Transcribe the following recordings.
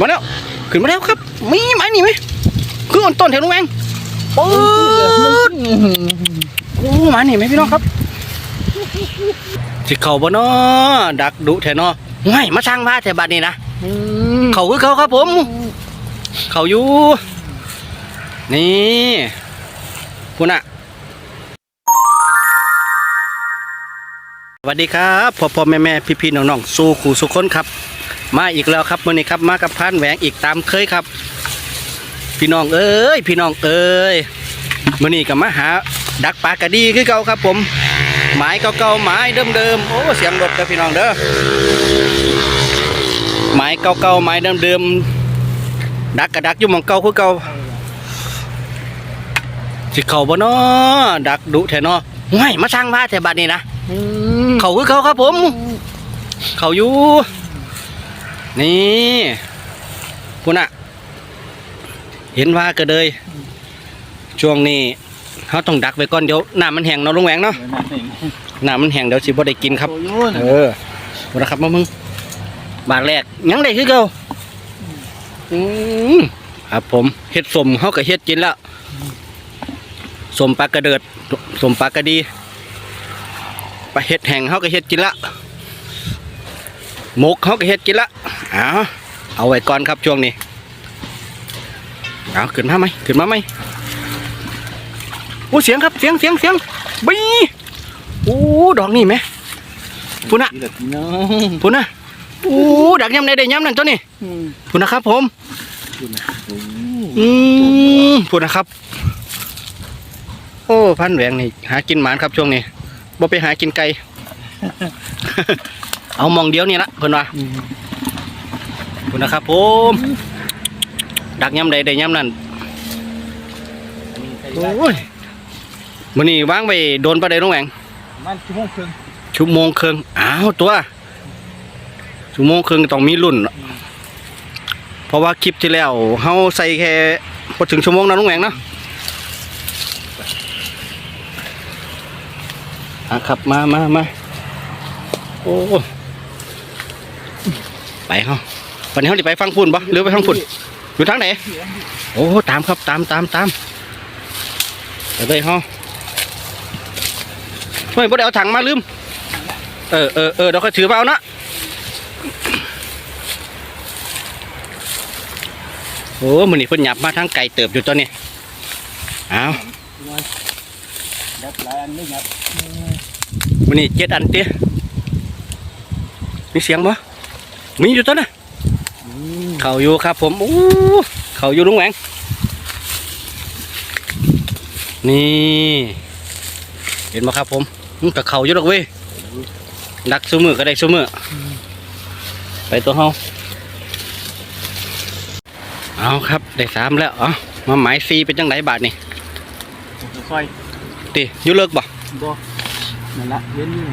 มาแล้วขึ้นมาแล้วครับ มีไม้นี่ไหมคืออ่อนต้นแถวนู้นเองปื๊ดโอ้ไม้นี่ไหมพี่น้องครับสิเขาบ่เนาะดักดุแถวเนาะไม่มาสร้างบ้านแถวบ้านนี่นะเขาคือเขาครับผม เขาอยู่ นี่คุณอะสวัสดีครับพ่อพ่อแม่แม่พี่พี่น้องน้องสู้ขู่สุขคนครับ มาอีกแล้วครับวันนี้ครับมากับพานแหวงอีกตามเคยครับ พี่น้องเอ้ยพี่น้องเอ้ยมื่อนี้ก็มาหาดักปลากระดีคือเก่าครับ ผมหมายเก่าๆหมายเดิมๆโอ้เสียงรถเด้อพี่น้องเด้อหมายเก่าๆหมายเดิมๆดักกระดักอยู่หมองเก่าคือเก่าสิเขาบ่เนาะดักดุแท้เนาะไม่มาสร้างบ้านแถวบ้านนี่นะเขาคือเขาครับผม เขาอยู่ นี่พุ่นอะเห็นว่าก็เลยช่วงนี้เขาต้องดักไว้ก่อนเดี๋ยวน้ำมันแห้งเนาะลุงแหวงเนาะน้ำมันแห้งเดี๋ยวสิบ่ได้กินครับ เออพุ่นนะครับมามึงบาทแรกยังได้คือเก่าอืมครับผมเฮ็ดสมเขาก็เฮ็ดกินแล้วสมปลากระเดิดสมปลากระดีปลาเฮ็ดแห้งเขาก็เฮ็ดกินละ หมกเขาก็เฮ็ดกินละเอาเอาไว้ก่อนครับช่วงนี้เอาขึ้นมาไหมขึ้นมาไหมโอ้เสียงครับเสียงเสียงเสียงบีโอ้ดอกนี่ไหมพุ่นนะพุ่นนะโอ้ดักย้ำในได้ย้ำนั่นตัวนี้พุ่นนะครับผมอืมพุ่นนะครับ โอ้พันแหวงนี่หากินหมานครับช่วงนี้บ่ไปหากินไก่ เอามองเดียวนี่ละเพิ่นว่าขอบคุณนะครับผมดักย้ำใดได้ย้ำนั่นโอ้ยมื้อนี้วางไปโดนปลาใดน้องแหวงมันชั่วโมงครึ่งชั่วโมงครึ่งอ้าวตัวชั่วโมงครึ่งต้องมีรุ่น เพราะว่าคลิปที่แล้วเฮาใส่แค่พอถึงชั่วโมงนะน้องแหวงเนาะอะครับมามามาโอ้ ไปเฮาวันนี้เฮาสิไปฟังฝุ่นปะหรือไปฟังฝุ่นอยู่ทางไหนโอ้ตามครับตามตามตามไปเลยเฮาเฮ้ยบ่ได้เอาถังมาลืมเออเออเออเดี๋ยวค่อยถือมาเอานะโอ้มื้อนี้เพิ่นหยับมาทางไก่เติบอยู่ตอนนี้เอาดับหลายอันไม่ยับมือนี้เจ็ดอันเตี้ยมีเสียงบ่ มีอยู่ตอนน่ะเขาอยู่ครับ ผมอู้เขาอยู่ลุงแหวงนี่ เห็นไหมครับ ผมมันกับเขาอยู่ดอกเว้ยดักซูมือก็ได้ซูมือไปตัวเฮาเอาครับได้สามแล้วเอ๋อมาหมายซีเป็นจังไหนบาทนี่ค่อยติอยู่เลิกบ่บ่นั่นละเย็นอยู่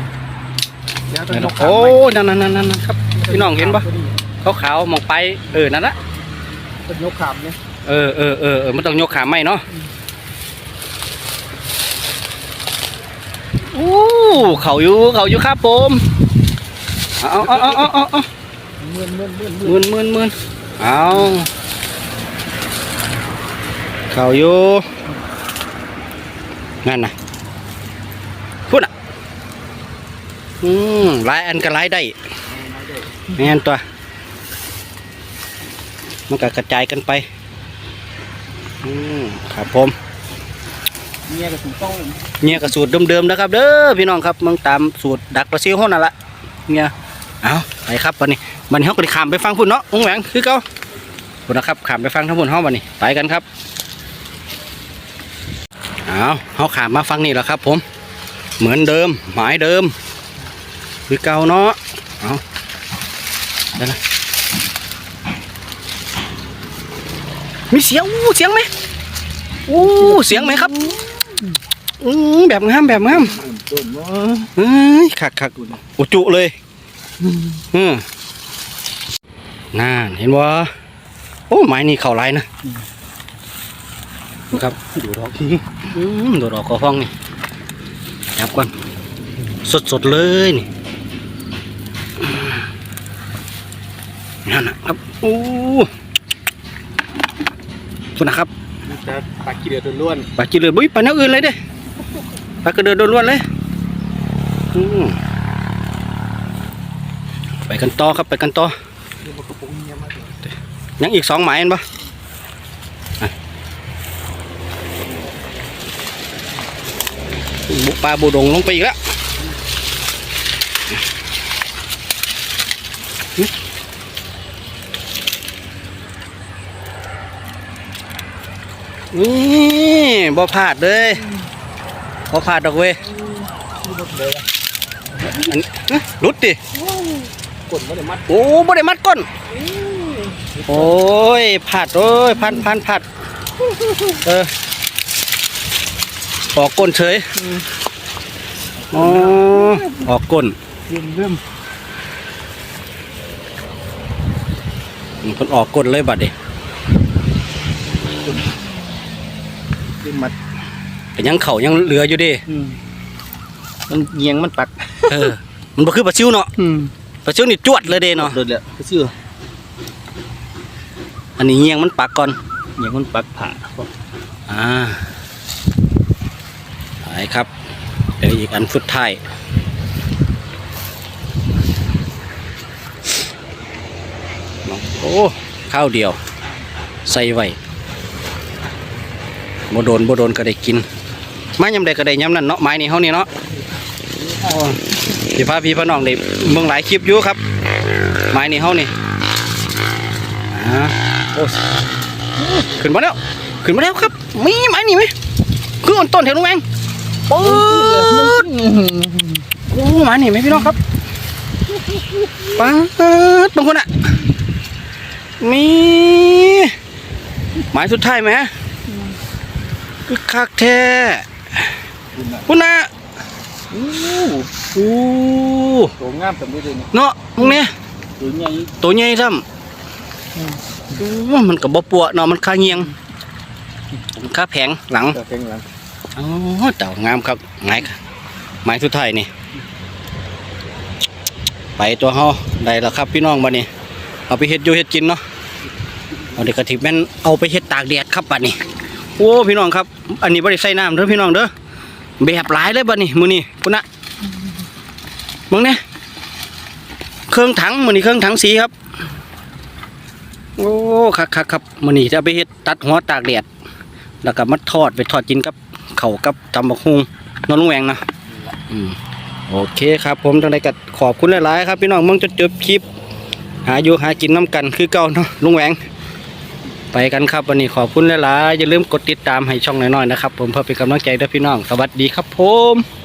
แล้วต้องยกโอ้นั่นนั่นนั่นนั่นครับ พี่น้องเห็นปะขาวขาวๆมองไป เออนั่นละต้องยกขามเนี่ยเออเออเออเออมันต้องยกขาไม่เนาะอู้เขาอยู่เขาอยู่ครับผมเอาเอาเอาเอาเอาเอาเมื่อนเมื่อนเมื่อนเมื่อนหมื่นหมื่นหมื่นเอาเขาอยู่นั่นนะพูดอะอืมหลายอันก็หลายได้ แม่นตัว มันก็กระจายกันไป อืมครับผมเมียกับถุงต้องเนี่ยก็สูตรเดิมๆนะครับ เด้อพี่น้องครับมึงตามสูตรดักปลาซิวห้องนั่นละเนี่ยเอาไปครับวันนี้วันนี้เขาก็ได้ขามไปฟังพุ่นเนาะองแหวงคือเก่าพุ่นนะครับขามไปฟังทั้งพุ่นห้องวันนี้ไปกันครับเอาเขาขามมาฟังนี่แหละครับ ผม เหมือนเดิมหมายเดิม คือเก่าเนาะเอา เดี๋ยวนะ มีเสียงอู้เสียงไหมอู้เสียงไหมครับอืมแบบงามแบบงามเอ้ยขักขักอุจุเลยอืมน่าเห็นบ่าโอ้ไม้นี่เข่าไรนะครับดูดอกทีอืมโดดออกกอฟองนี่จับก่อนสดสดๆเลยนี่ นั่นนะครับโอ้คุณนะครับแต่ปลากีเดือดล้วนปลาจีเลือดบุ้ยปลาแนวอื่นเลยเด้ปลากระเดือดล้วนๆเลยอืมไปกันต่อครับไปกันต่อๆนี่มันกระปุกเงี้ยมากเลยยังอีกสองหมายเห็นปะอะบุปลาบูดงลงไปอีกแล้ว นี่บ่พลาดเลยบ่พลาดดอกเว้ยนี่รถเลยอะอันเอ๊ะหลุดดิกดไม่ได้มัดโอ้บ่ได้มัดก้นโอ้ยพลาดโอ้ยพันพันพลาดเออออกก้นเฉยอ๋อออกก้นเริ่มเริ่มมันออกก้นเลยบัดเดเริ่มมัดแต่ยังเข่ายังเหลืออยู่เดิอืมมันเงียงมันปักเออ มันบ่คือปลาซิวเนาะอืมปลาซิวนี่จวดเลยเด้เนาะโดดเลยก็ชื่ออันนี้เงียงมันปักก่อนเงียงมันปักผ่าอ่าไปครับเดี๋ยวอีกอันสุดท้ายน้องโอ้ข้าวเดียว ใส่ไว้ บ่โดนบ่โดนก็ได้กินไมายำใดก็ได้ยำนั่นเนาะไม้นี่เฮานี่เนาะพี่พาพี่พาน้องได้เบิ่งหลายคลิปอยู่ครับ ไม้นี่เฮานี่อ่าโอ้ขึ้นมาแล้วขึ้นมาแล้วครับมีไม้นี่ไหมคืออ่อนต้นแถวลุงแมงปื๊ดโอ้ไม้นี่ไหมพี่น้องครับป๊าดบางคนอะมีไม้สุดท้ายไหม คือคักแท้คุณนะอู้โอ้โตงามสำเร็จเลยนี่เนาะมึงเนี่ยตัวใหญ่ตัวใหญ่ซ้อืมำโอ้มันกับบ่ปัวเนาะมันคาเงียงมันคาแผงหลังแต่แข็งหลังอ๋อเต่างามครับไงไม้สุดท้ายนี่ไปตัวเฮาได้แล้วครับพี่น้องบัดนี้ เอาไปเฮ็ดอยู่เฮ็ดกินเนาะเอาเด็กกระถิบแม่นเอาไปเฮ็ดตากแดดครับบัดนี้ โอ้พี่น้องครับ อันนี้บ่ได้ใส่น้ำเด้อพี่น้องเด้อแบบหลายเลยบัดนี้มื้อนี้พุ่นนะมึงเนี่ยเครื่องถังมือนี้เครื่องถังสีครับ โอ้คักคักครับมือนี้จะไปเฮ็ดตัดหัวตากแดดแล้วก็มาทอดไปทอดกินกับเข่ากับตำบักฮุงนอนลุงแวงนะอืมโอเคครับ ผมจังไดก็ขอบคุณหลายๆครับ พี่น้องมึงจะจบคลิป หาอยู่หากินน้ำกันคือเก่าเนาะลุงแหวง ไปกันครับวันนี้ขอบคุณหลายๆอย่าลืมกดติดตามให้ช่องน้อยๆนะครับผมเพื่อเป็นกำลังใจด้วยพี่น้อง สวัสดีครับผม